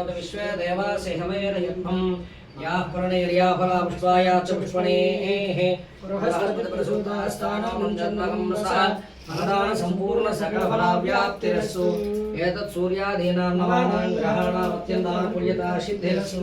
शर्वैर्गणकृणोत विश्वे देवासिंहमेरयत्वम् याः प्रणैर्या फला पुष्पाया च पुष्पणेः बृहस्पतिप्रसूतास्थानं जन्मकं सः महदान सम्पूर्ण सकलफलाव्याप्तिरस्सु एतत् सूर्यादीनां नवानां ग्रहाणाम् अत्यन्तानुकूल्यता सिद्धिरस्सु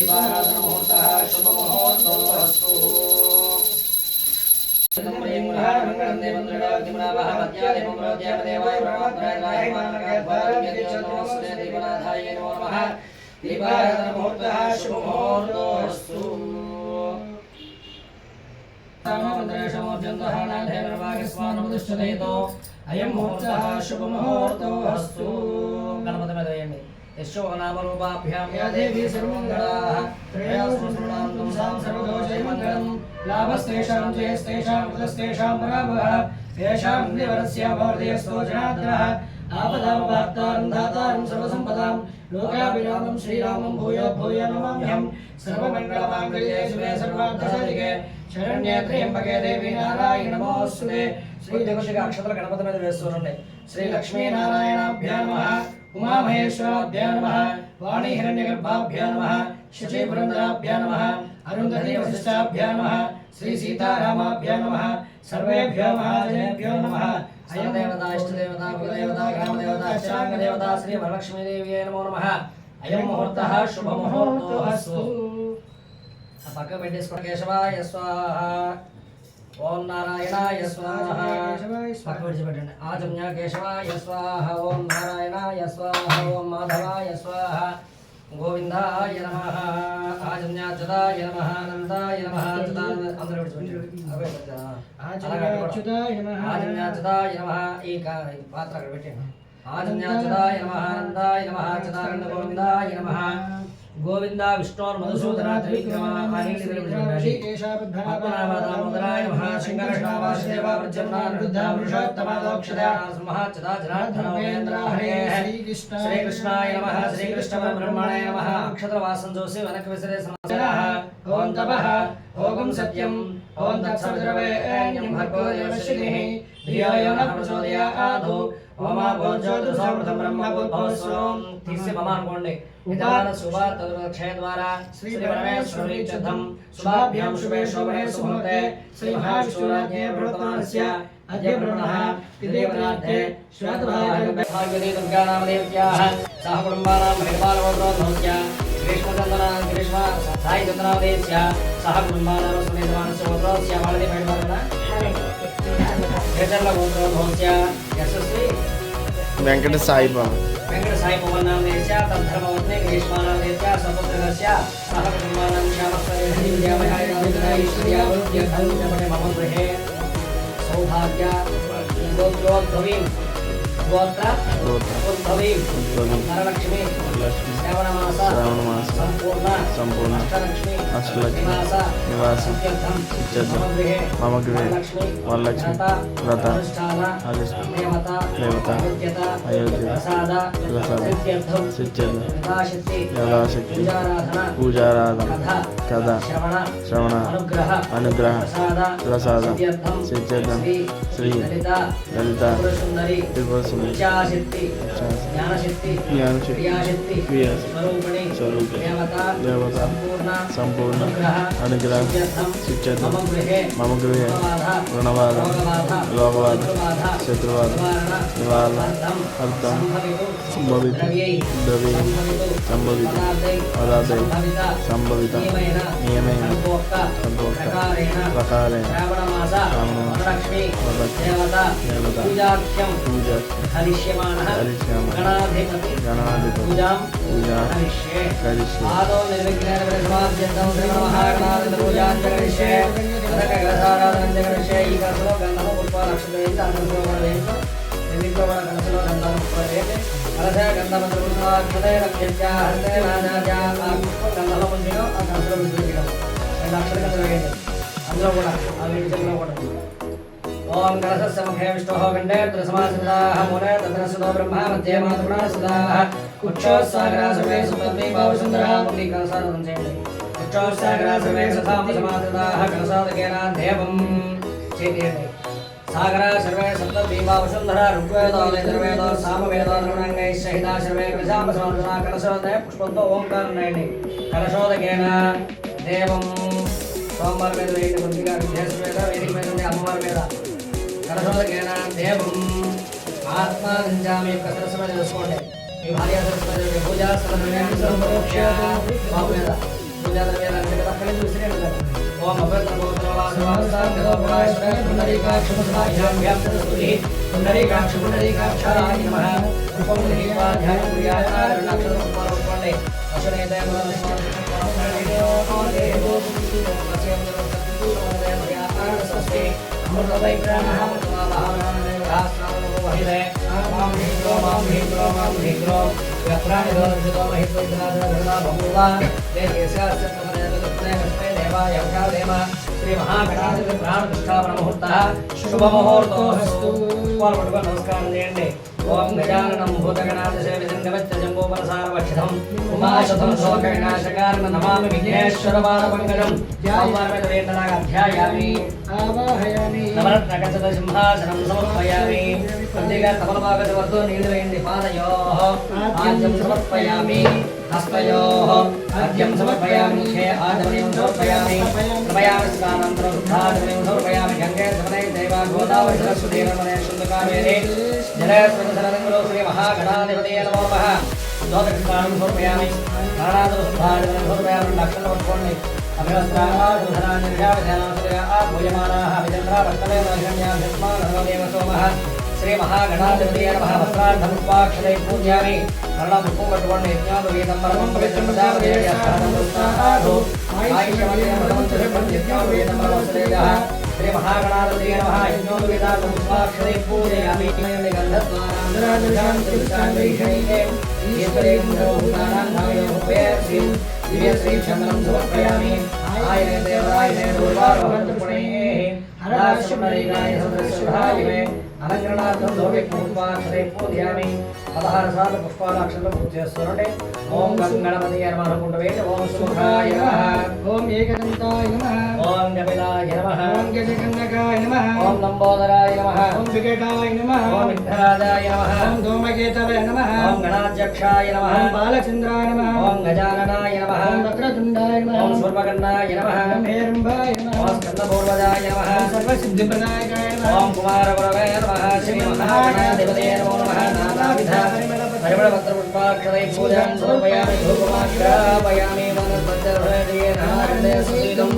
పెట్టండి मुहूर्तः शुभमुहूर्तो अस्तु मुहूर्तः शुभमुहूर्तो अस्तु అయం ముహూర్త శుభముహూర్తో అస్తు గణపతి మీద వేయండి యశో నామరూపాభ్యాం యా దేవీ సర్వమంగళాః త్రయాస్మృణాం తుంసాం సర్వదోషైమంగళం లాభస్తేషాం జయస్తేషాం కృతస్తేషాం పరాభవః తేషాం దేవరస్య భవదేస్తో జనార్దనः ఆపదామవార్తారం దాతారం సర్వసంపదాం లోకాభిరామం శ్రీరామం భూయో భూయ నమామ్యహం సర్వమంగళమాంగళ్యే శివే సర్వార్థసాధికే శరణ్యే త్రయంబకే దేవి నారాయణ నమోస్తుతే శ్రీ జగశిగా అక్షతల గణపతి మీద వేస్తుండండి శ్రీ లక్ష్మీనారాయణాభ్యా నమ. ఉమామహేశ్వరాభ్యా నమ వాణి హిరణ్యగర్భాభ్యా నమ శచీ పురంధరాభ్యా నమ అరుంధతి వశిష్టాభ్యా నమ శ్రీ సీతారామాభ్యా నమ సర్వేభ్యో మహాజనేభ్యో నమ అయం దేవత ఇష్టదేవత కులదేవత గ్రామదేవత అష్టాంగదేవత శ్రీ వరలక్ష్మీదేవ్యే నమో నమ అయం ముహూర్త శుభముహూర్తో ఓం నారాయణాయ స్వాహ. పక్క విడిచిపెట్టండి ఆజమ్య కేశవాయ స్వాహ. ఓం నారాయణాయ స్వాహ. ఓం మాధవాయ స్వాహ. గోవిందాయ నమ. ఆజమ్యాచ్యుతాయ నమ. అనంతాయ నమ. అందరూ ఆజన్యాచుతాయ నమ. ఈ పాత్ర అక్కడ పెట్టండి ఆజన్యాచుతాయ నమ. ఆనందాయ నమ. అచ్యుతానంద గోవిందాయ నమ. गोविंदा विष्णोर मधुसूदना त्रिविक्रमादिकेशापद्भरापनामदामोदराय महाशङ्करशावासदेवा प्रजन्नानुरुद्धा वृषोत्तमादोक्षदया नासमहाचदा जनार्दनोमेन्द्रा हरे श्रीकृष्णाय नमः श्रीकृष्णब्रह्मणे नमः। अक्षत्रवासञ्जोषि वनकविसरे समस्तः ॐ तपः ओगुं सत्यम् ॐ तत्सविद्रवे भर्गो देवश्रिः धियो यो नः प्रचोदयादौ ओमा भोजोद समृद्ध ब्रह्म भवस्वम तीसरे भगवान कोंडे निदान सुबह तद्र क्षय द्वारा श्री परमेश्वरी चधम शुभाभ्याम शुभे शोभने सुभते। श्री महाविष्णुराज्ञे व्रतमानस्य अद्य ब्रह्मः। पिदेवराध्ये श्वेतभागं भागवते दुर्गानामदेव्याः सह कुटुम्बानां परिपालवद्रोधोत्या कृष्णचन्द्रनां कृष्ण साई चन्द्रनामदेव्या सह कुटुम्बानां सुनेन्द्रमानस्य वद्रोत्या वालदे भेटवादना వెంకట సాయిబాబా వెంకట సాయి భవనామదేశ్య తద్ధర్మవత్నే గ్రీష్మానామదేశ్య సపుత్రస్య సహ కుటుంబానాం శ్యామస్వరే విద్యామయాయ ఐశ్వర్యావృత్యర్థం మమ గృహే. సౌభాగ్య గోత్రోద్భవీం గోత్ర ఉద్భవీం. వరలక్ష్మి లక్ష్మి సంపూర్ణ అష్టలక్ష్మి నివాసం నివాస మమ గృహే వరలక్ష్మి వ్రత దేవత అయోధ్య ప్రసాద ప్రసాద యథాశక్తి పూజారాధన కథ శ్రవణ అనుగ్రహ ప్రసాద ప్రసాద శ్రీ లలిత త్రిపుర సుందరి జ్ఞానశక్తి జ్ఞానశక్తి, స్వరూపిణి దేవత సంపూర్ణ అనుగ్రహ సిద్ధ్యర్థం మమ గృహే రోగబాధ శత్రుబాధ శత్రుబాధ నివారణ అర్థం సంభవితు ద్రవ్యై సంభవితు పదార్థై సంభవిత నియమైన వరలక్ష్మి వరలక్ష్మి దేవత పూజాఖ్యం పూజ హరిష్యమాణः హరిష్యామः గణాధిపతి పూజాం హరిష్యే ఆదో నిర్విఘ్నేన పరిసమాప్యంతం శ్రీమహాగణాధిపతి పూజాం జగరిష్యే కనక గసారాధనం జగరిష్యే ఈ కథలో గంధము పుష్ప నక్షత్రం వేసి అందరూ వేయించు ఇంట్లో కూడా కలసలో గంధం వేయండి కలస గంధమంత్రముద్రాక్షతే రక్షిత్య హస్తే రాజాజా ఆ పుష్పం గంధంలో ఆ అక్షర గంధం వేయండి. అందులో కూడా ఆ వీటి కూడా. ఓం కలశస్య ముఖే విష్ణోः కంఠే త్రిసమాసితాः మూలే తत्र సుతో బ్రహ్మ మధ్యే మాతృణా సుతాः ఉక్షోత్సాగరా సర్వే సుతద్వై భావసుందరः ముఖి కలసాదనం చేయండి. ఉక్షోత్సాగరా సర్వే సథామ సమాసితాः కలసాదకేన దేవం చేయండి సాగర సర్వే సప్తద్వీపా వసుంధర సామవేద రుణంగై సహిత సర్వే కలశోదయ పుష్పంతో ఓంకారం కలశోదకేన దేవం సోమవారం మీద వేయండి కొద్దిగా విద్యాసం మీద వేదిక మీద ఉండే అమ్మవారి మీద కలశోదకేన దేవం ఆత్మానంజామి యొక్క సరస్సు మీద చూసుకోండి. మీ భార్య సరస్సు మీద ఉండే పూజా సమర్పణ బాబు మీద. పూజా ద్రవ్యాలు కదా అక్కడి నుంచి విసిరేయండి ఓం అభద్ర పుండరీకాక్షుమసాభ్యాం పుండరీకాక్ష పుండరీకాక్షాయ నమః. పుష్పముదీపాధ్యాయం పుర్యాత్మారుణాక్షరం అశ్వనేత అమృతవై శ్రీ మహాగణాధిపతి ప్రాణ ప్రతిష్టాపన ముహూర్త శుభముహూర్తో నమస్కారం చేయండి ఓం గజాననం భూతగణాథ సేవితం గవచ్చ జంబూపరసారవక్షితం ఉమాశతం శోక వినాశకారణ నమామి విఘ్నేశ్వర బాలపంకజం సోమవారం వేంటలాగా అధ్యాయామి ఆవాహయామి. నవరత్నకచత సింహాసనం సమర్పయామి. కొద్దిగా తమలపాకటి వద్దు నీళ్ళు వేయండి పాదయో ఆద్యం సమర్పయామి. హస్తయో ఆద్యం సమర్పయామి. ముఖే ఆచమనీయం సమర్పయామి. సమయామి స్నానంతరం శుద్ధాచమనీయం సమర్పయామి. గంగే సమనే దైవ గోదావరి సరస్వతి రమణే శుద్ధకావేరి జలస్వరసరంగులో శ్రీ మహాగణాధిపతి నమః దోదకృష్ణానం సమర్పయామి. ప్రాణాదుల సమర్పయామి లక్షణ పట్టుకోండి శ్రీ మహాగణాధిపతి నమః. వస్త్రార్థం పుష్పాక్షరై పూజ్యామి. కర్ణం పుష్పం పట్టుకోండి యజ్ఞాలు పవిత్రం ప్రజాపతి श्री महागणापते नमः यज्ञो वेदा गुप्ताक्षरे पूजयामि मयमे गन्धद्वारान्धराजनां तिरुष्टान्वैषणीये ईश्वरीं सर्वभूतानां भावे रूपे श्रीं दिव्य श्री चन्द्रं समर्पयामि आय देवाय देवोर्वारोहन्तु पुणे हराशुमरीणाय सदृशुभाय मे అలంకరణార్థం దోవి పుష్పాక్షరే పూజయామి పదహారు సార్లు పుష్పాలక్షలు పూజ చేస్తుంటే ఓం గంగణపతి నమః అనుకుంటూ ఓం సుఖాయ ఓం ఏకదంతాయ నమః ఓం కపిలాయ నమః ఓం గజగంగకాయ నమః ఓం లంబోదరాయ నమః ఓం వికటాయ నమః ఓం విఘ్నరాజాయ నమః ఓం ధూమకేతవే నమః ఓం గణాధ్యక్షాయ నమః ఓం బాలచంద్రాయ నమః ఓం గజాననాయ నమః ఓం వక్రతుండాయ నమః ఓం సూర్పకర్ణాయ నమః ఓం హేరంబాయ నమః ఓం స్కందపూర్వజాయ నమః ఓం సర్వసిద్ధిప్రదాయకాయ నమః ఓం కుమారగురవే నమః శ్రీ మహాగణాధిపతే నమో నమః నానావిధ పరిమళపత్రపుష్పాక్షరై పూజాన్ సమర్పయామి ధూపమాగ్రాపయామి వనస్పత్యర్హేణ హృదయ సుధీతం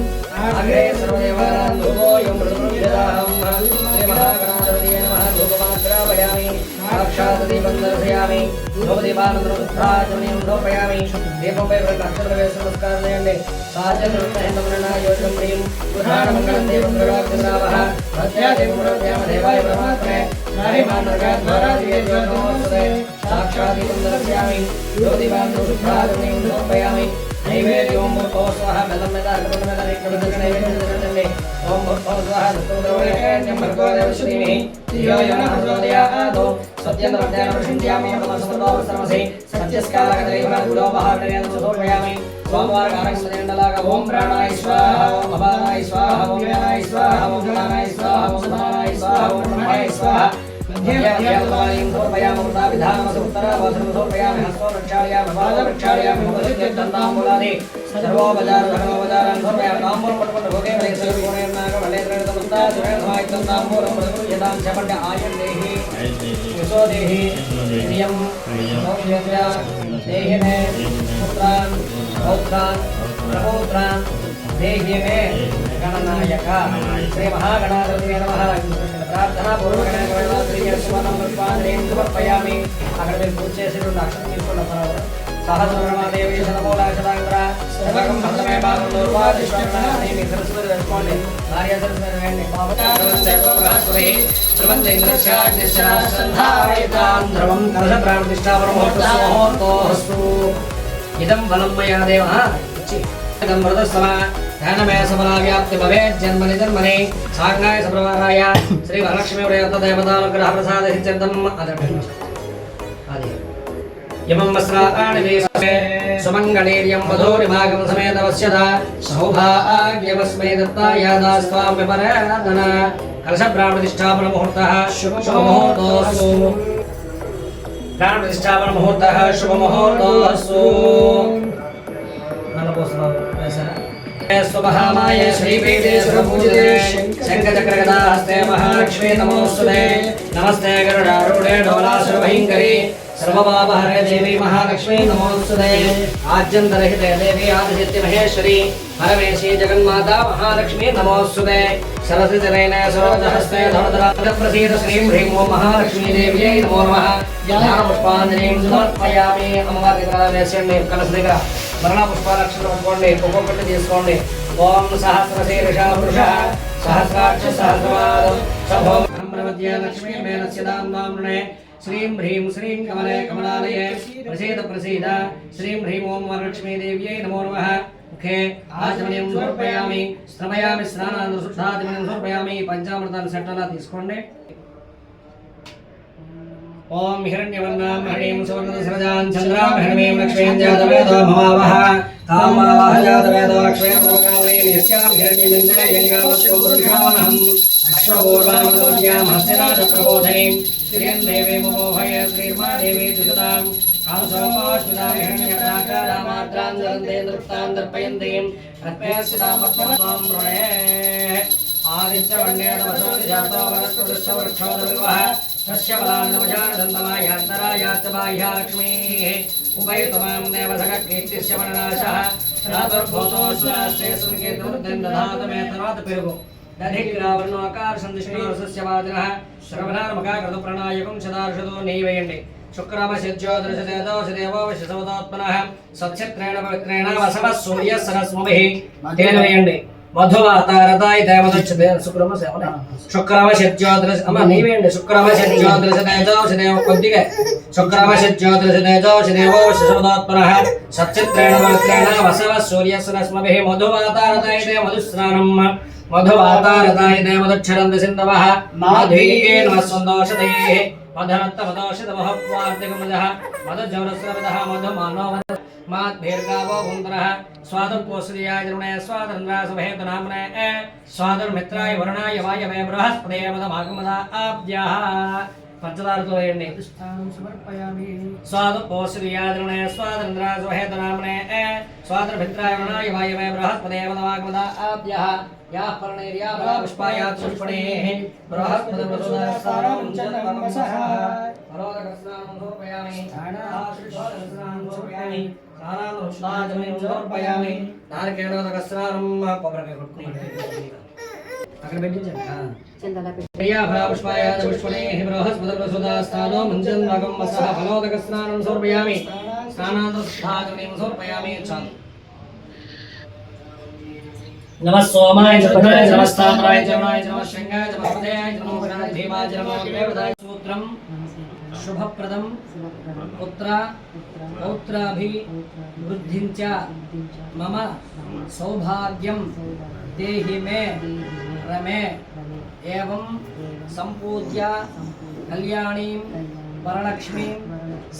అగ్రే సర్వదేవానాం ధూపోయం మృదుమృగ్యదాహం శ్రీ మహాగణాధిపతే నమః ధూపమాగ్రాపయామి సాక్షాత్ దీపం దర్శయామి ధూపదీపానందరుద్ధాచమనీయం ధూపయామి దీపంపై రెండు అక్షర వేసి నమస్కారం చేయండి సాధ్యం ప్రియం ప్రధానమంగళం దేవం ప్రవాక్తిరావః ప్రత్యాదేవం ప్రత్యామ దేవాయ పరమాత్మనే నాయమానర్గాద్వారా దివ్య జ్యోతిర్మోత్సదే సాక్షాదీపం దర్శయామి జ్యోతిపాంతో శుద్ధాచమనీయం ధూపయామి నైవేద్యం భూతో నైవేద్యం నైవేద్యం ఓం భూతో స్వహ దుఃఖోద్రవైకేత్యం భర్గో దేవశ్రీమి ధియోయో నః ప్రచోదయాదో సత్యం ప్రత్యాన ప్రశంత్యామి సమస్తమసి సత్యస్కాలకదైవ గుడోపహాటనేన సమర్పయామి సోమవార కారకమదేండలాగా ఓం ప్రాణాయ స్వాహ ఓం అపానాయ స్వాహ ఓం వ్యానాయ స్వాహ ఓం జ్ఞానాయ స్వాహ ఓం సమానాయ స్వాహ ఓం బ్రహ్మాయ స్వాహ. మధ్యమధ్యామవాయం సమర్పయామి వృతాభిధానమసి ఉత్తరావాసనం సమర్పయామి హస్తో ప్రక్షాళయామి పాద ప్రక్షాళయామి ముఖసిద్ధాంబులాది సర్వోపచార ధర్మోపచారాన్ని సమర్పయామి తాంబూలం పట్టుకుంటూ భోగే తాంబూలం చెప్పండి ఆయం దేహి యశో దేహి ప్రియం సౌమ్యస్య దేహినే పుత్రాన్ పౌత్రాన్ ప్రపౌత్రాన్ దేహి మే గణనాయక. శ్రీ మహాగణాధిపతి నమః. ప్రార్థనా పూర్వకంగా సమర్పయామి అక్కడ మీరు పూజ చేసి రెండు అక్షరం తీసుకోండి పర్వాలేదు సహస్రమాదేవి శతమూలాక్షరాంధ్ర సర్వకం భద్రమే బాబు నూర్వాదిష్టాన్ని మీ సరస్వతి వేసుకోండి భార్య సరస్వతి వేయండి. ధ్రువంత ఇంద్రశాగ్నిశాస్త్రాం ధ్రువం కలశప్రాణిష్టాపరమోహోర్తోస్తు ఇదం బలం మయా దేవ ఇదం మృతస్తమ ధ్యానమే సమలా వ్యాప్తి భవేత్ జన్మని జన్మని సాంగాయ సప్రవాహాయ శ్రీ వరలక్ష్మీ ప్రయత్న దేవతానుగ్రహ ప్రసాద హిత్యంతం అదే అది యమం వస్త్రాణి వేసే సుమంగళీర్యం వధూరిమాగం సౌభాగ్యవస్మై దత్తాయ దత్తాయాదాస్వాం విపరాధన కలశ ప్రాణప్రతిష్టాపన ముహూర్త శుభముహూర్తోస్తు ప్రాణప్రతిష్టాపన प्राणप्रतिष्ठापनमुहूर्तः शुभमुहूर्तोऽस्तु। स्वमहामाये श्रीपीठे सुरपूजिते शङ्खचक्रगदाहस्ते महालक्ष्मी नमोऽस्तुते नमस्ते गरुडारूढे डोलासुरभयङ्करी सर्वभावहरे देवी महालक्ष्मी नमोऽस्तुते आद्यन्तरहिते देवी आदिशक्ति महेश्वरी हरमेशी जगन्माता महालक्ष्मी नमोऽस्तुते మహాలక్ష్మీ నమోస్తుతే సరసిజనైన సరోజహస్తే ధనధరాజ ప్రసీద శ్రీం హ్రీం ఓం మహాలక్ష్మీ దేవ్యై నమో నమః జ్ఞాన పుష్పాంజలిం సమర్పయామి అమ్మవారి దగ్గర వేసేయండి కలస దగ్గర మరణ పుష్పాలక్షలు పట్టుకోండి ఒక్కొక్కటి తీసుకోండి ఓం సహస్రశీర్ష పురుష సహస్రాక్ష సహస్రవాదం సభో బ్రహ్మవద్య లక్ష్మీ మేనస్యదాం నామ్నే శ్రీం హ్రీం శ్రీం కమలే కమలాలయే ప్రసీద ప్రసీద. శ్రీం హ్రీం ఓం వరలక్ష్మీ దేవ్యై నమో నమః. ముఖే ఆచమనీయం సమర్పయామి శ్రమయామి స్నానాన్ని శుద్ధాచమనీయం సమర్పయామి పంచామృతాన్ని సెట్టలా తీసుకోండి. ఓం హిరణ్యవర్ణాం హరిం సువర్ణసరజాం చంద్రాం హిరణీం లక్ష్మీం జాతవేదో భవావహ కామావహ జాతవేదో లక్ష్మీం భవకామలీం యస్యాం హిరణ్యమింద్రే గంగావశ్యోరుషామహం అశ్వపూర్వామదోజ్యాం హస్తిరాజ ప్రబోధనీం శ్రీయం దేవీమోహయ శ్రీర్మా దేవీ దుషదాం కాంసోపాశ్వితాం హిరణ్యప్రాకారామాత్రాం జలంతే నృప్తాం దర్పయంతీం కీర్తిస్య వర్ణాశः ప్రాతుర్భూతోऽస్యాస్తే సంకేతవృద్ధిం దధిగ్రావర్ణోకార సందిష్ణోరసస్య వాదినः శ్రవణార్మకాకృత ప్రణాయకం సదార్షదో నీవేయండి శుక్రమశిజ్యోదృశదేదో శిదేవోశిసవదోత్మనః సత్యత్రేణ పవిత్రేణ వసవ సూర్య సరస్మభిः తేన వేయండి మధువాతారతాయ దేవదచ్చదే శుక్రమ సేవన శుక్రమ శత్యోదృశ అమ్మ నీవేండి శుక్రమ శత్యోదృశ తేజో శదేవ కొద్దిగా శుక్రమ శత్యోదృశ తేజో శదేవో శిశవదోత్మనః సత్యత్రేణ పవిత్రేణ వసవ సూర్య సరస్మభిः మధువాతారతాయ దే మధుస్నానం మధువాతారతాయ దే మధుక్షరంత సింధవః మాధవీయే मधनत्तपदोषितवहत्वार्तिकमजः मधुजवरस्रवदः मधुमानो माद्भीर्गावो भुन्दरः स्वादुर्कोसुर्याजरुणे स्वादुर्न्द्रासुभेतुनाम्ने स्वादुर्मित्राय వరుణాయ వాయవే బృహస్పదే మదమాగమద ఆబ్జాః పంచదారతో వేయండి స్థానం సమర్పయామి స్వాదు పోశ్రియాద్రుణే స్వాదంద్రాసుహేతు నామ్నే స్వాదుర్మిత్రాయ వరుణాయ వాయవే బృహస్పదే మదమాగమద ఆబ్జాః యా పర్ణైర్యా బలా పుష్పాయా పుష్పణేః బృహస్పతి ప్రసోదస్తారం చంద్రమసః పరోదకస్నానం సమర్పయామి స్నానం సమర్పయామి స్నానాలు శుద్ధాచమయం సమర్పయామి నారికేళోదకస్నానం కొబ్బరికాయ కొట్టుకుని అక్కడ పెట్టించండి ఆ. ప్రియాభాపుష్పాయ పుష్పణేః బృహస్పతిప్రసుదాస్థానో మంజన్మగం వసః ఫలోదకస్నానం సమర్పయామి స్నానాంతః సమర్పయామి చాలు నమ సోమాయ జపనాయ నమస్తామ్రాయ జమాయ నమ శృంగాయ నమ హృదయాయ నమో గణాయ భీమాయ నమో దేవదాయ సూత్రం శుభప్రదం పుత్ర పౌత్రాభి వృద్ధిం చ మమ సౌభాగ్యం దేహి देहि मे रमे एवं सम्पूज्य कल्याणीं वरलक्ष्मीं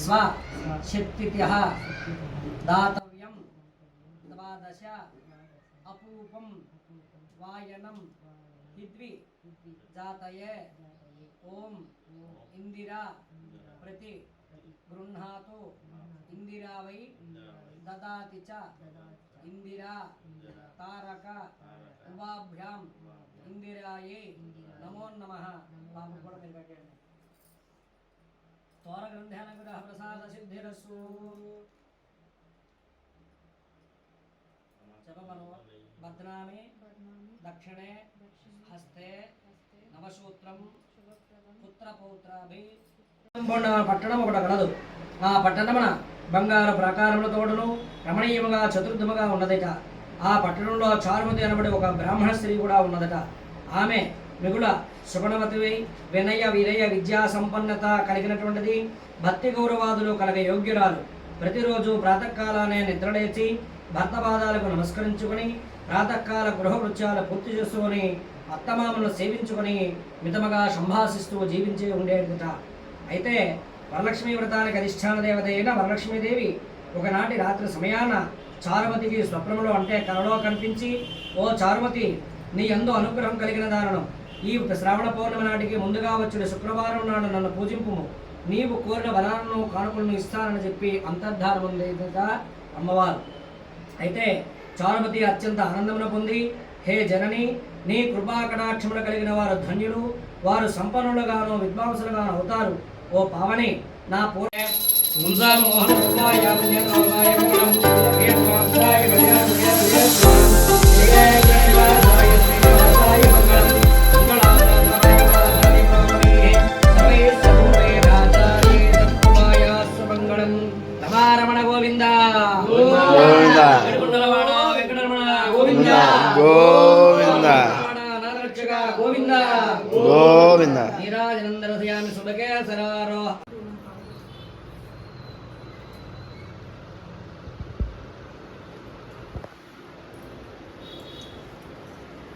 स्वशक्तिभ्यः दातव्यं द्वादश अपूपं वायनं जातये प्रति गृह्णातु। इंदिरा वै ददाति च। ఉభాభ్యాం ఇందిరాయే నమో నమః. బాబు కూడా మీరు పెట్టండి తోర గ్రంథాన గ్రహ ప్రసాద సిద్ధిరస్సు. జపమనో. భద్రామి. దక్షిణే. హస్తే. నవసూత్రం పుత్ర పౌత్రాభి పట్టణం ఒకటి కలదు ఆ పట్టణమున బంగారు ప్రాకారములతోడును రమణీయముగా చతుర్థముగా ఉన్నదట. ఆ పట్టణంలో చారుమతి అనబడి ఒక బ్రాహ్మణ స్త్రీ కూడా ఉన్నదట. ఆమె మిగుల సుగుణవతివై వినయ వినయ విద్యా సంపన్నత కలిగినటువంటిది భక్తి గౌరవాదులు కలగ యోగ్యురాలు. ప్రతిరోజు ప్రాతకాలానే నిద్రలేచి భర్త పాదాలకు నమస్కరించుకుని ప్రాతకాల గృహవృత్యాలు పూర్తి చేసుకొని అత్తమామను సేవించుకొని మితముగా సంభాషిస్తూ జీవించి ఉండేట అయితే వరలక్ష్మీ వ్రతానికి అధిష్టాన దేవత అయిన వరలక్ష్మీదేవి ఒకనాటి రాత్రి సమయాన చారుమతికి స్వప్నములో అంటే కలలో కనిపించి ఓ చారుమతి నీ ఎందు అనుగ్రహం కలిగిన దానను ఈ శ్రావణ పౌర్ణమి నాటికి ముందుగా వచ్చిన శుక్రవారం నాడు నన్ను పూజింపుము. నీవు కోరిన వరాలను కానుకలను ఇస్తానని చెప్పి అంతర్ధారం ఉందేదట అమ్మవారు. అయితే చారుమతి అత్యంత ఆనందమును పొంది హే జనని నీ కృపా కటాక్షములు కలిగిన వారు ధన్యులు. వారు సంపన్నులుగాను విద్వాంసులుగాను అవుతారు. ఓ పావని నా పూర్ణ ముంజాను మోహన మంగళం రమారమణ గోవింద గోవింద. గోవింద గోవింద. నాదరక్షక గోవింద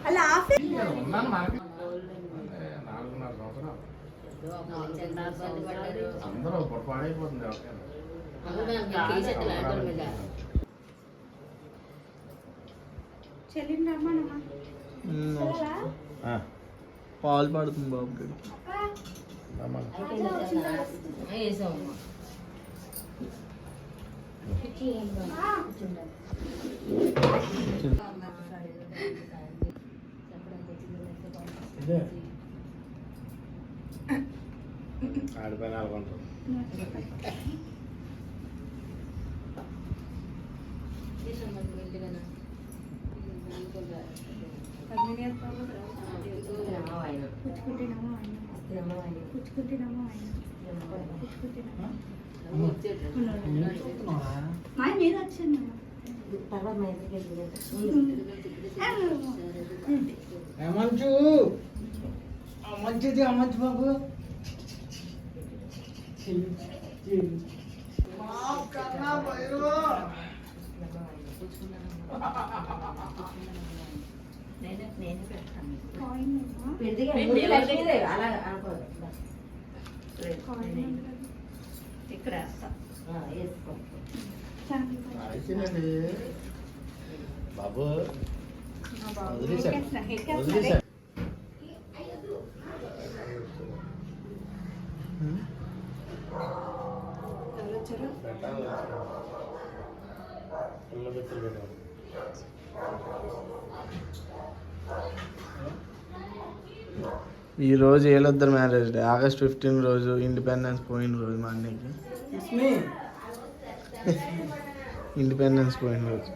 అలా ఆఫీస్ ఉన్నాను మనకి నాలుగున్నర సంవత్సరాలు అందరూ ఇప్పుడు పాడైపోతుంది ఎవరికైనా. చెల్లిని రమ్మనమ్మా. చెల్లెలా? పాలు పడుతుంది బాబు గడి. ఆయన పుచ్చుకుంటేనేమో ఆయన పుచ్చుకుంటేనేమో మా మీద వచ్చింది మంచు మంచిది మంచి బాబు. ఇక్కడ బాబు. వదిలేశారు వదిలేశారు ఈ రోజు ఏలొద్దరు మ్యారేజ్ డే. ఆగస్ట్ ఫిఫ్టీన్ రోజు ఇండిపెండెన్స్ పోయిన రోజు మా అన్నయ్యకి. ఇండిపెండెన్స్ పోయిన రోజు.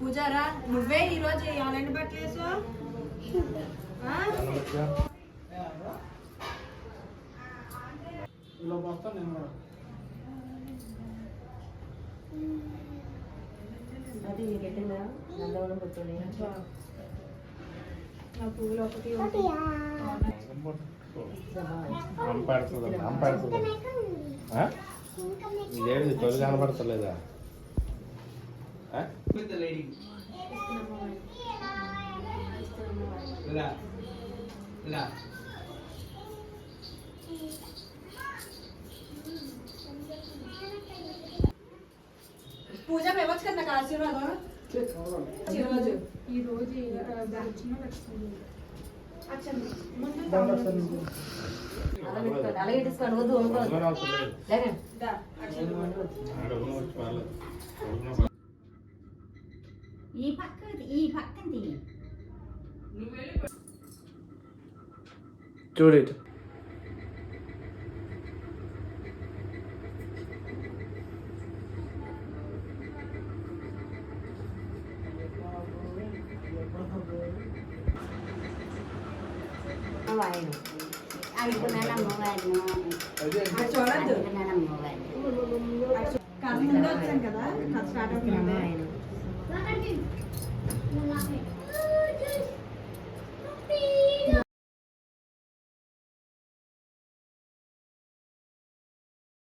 పూజారా నువ్వే ఈ రోజు ఆన్లైన్ బట్టలు ఇలా వస్తాను నేను కూడా నా పువ్వులు ఒకటి అమ్మ పెడుతుంది అమ్మ పెడుతుంది ఇదేంటి తొలి కనబడతలేదా ఆ? ఇలా ఇలా పూజ ఇవ్వచ్చు కదా నాకు ఆశీర్వాదం. ఈరోజు ఈ రోజు పొద్దున అవసరం లేదు. ఆడ ఉన్న వచ్చి పర్లేదు. పొద్దున ఈ పక్క ఈ పక్కది. చూడు